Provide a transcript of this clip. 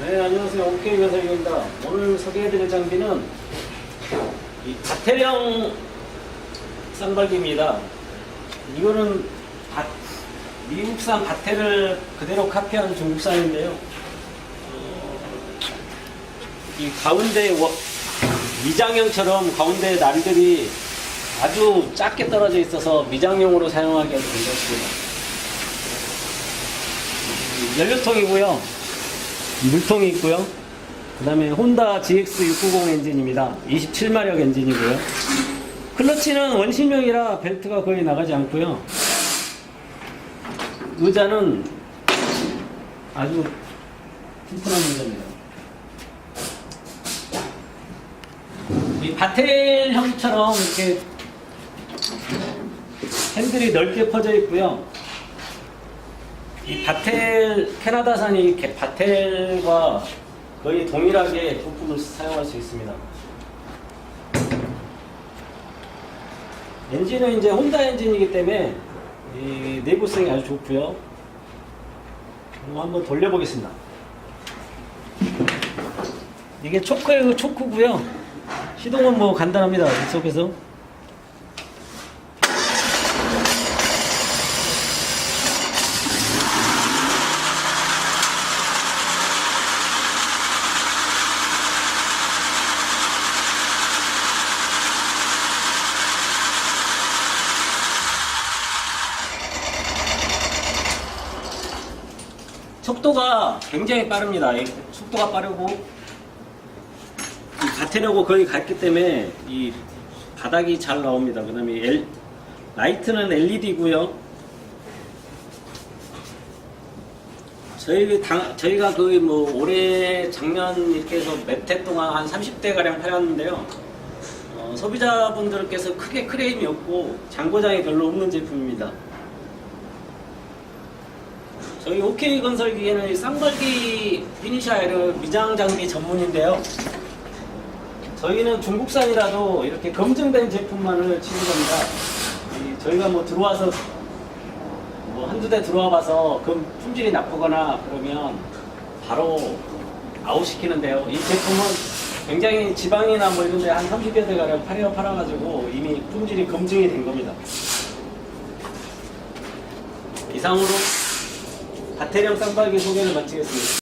네, 안녕하세요. 오케이 건설입니다. 오늘 소개해드릴 장비는 이 바테령 쌍발기입니다. 이거는 바- 미국산 바테를 그대로 카피한 중국산인데요. 어, 이 가운데 워- 미장형처럼 가운데 날들이 아주 작게 떨어져 있어서 미장용으로 사용하기 아주 괜찮습니다. 이 연료통이고요. 물통이 있고요. 그 다음에 혼다 GX690 엔진입니다. 27마력 엔진이고요. 클러치는 원심형이라 벨트가 거의 나가지 않고요. 의자는 아주 튼튼한 의자입니다. 이 바텔형처럼 이렇게 핸들이 넓게 퍼져 있고요. 이 바텔 캐나다산이 바텔과 거의 동일하게 부품을 사용할 수 있습니다. 엔진은 이제 혼다 엔진이기 때문에 이 내구성이 아주 좋고요. 한번 돌려보겠습니다. 이게 초크예요, 초크고요. 시동은 뭐 간단합니다. 이쪽에서 속도가 굉장히 빠릅니다. 이 속도가 빠르고 이 바테려고 거의 갔기 때문에 이 바닥이 잘 나옵니다. 그 다음에 L, 라이트는 LED고요. 저희 당, 저희가 거의 뭐 올해 작년 이렇게 해서 몇해 동안 한 30대 가량 팔았는데요. 어, 소비자분들께서 크게 크레임이 없고 장고장이 별로 없는 제품입니다. 저희 OK 건설 기계는 이 쌍발기 피니샤이르 미장 장비 전문인데요. 저희는 중국산이라도 이렇게 검증된 제품만을 취급합니다. 이 저희가 뭐 들어와서 뭐 한두 대 들어와 봐서 그 품질이 나쁘거나 그러면 바로 아웃시키는데요. 이 제품은 굉장히 지방이나 뭐 이런 데 한 30여 대 가량 팔려 팔아가지고 이미 품질이 검증이 된 겁니다. 이상으로 바테령 쌍발기 소개를 마치겠습니다.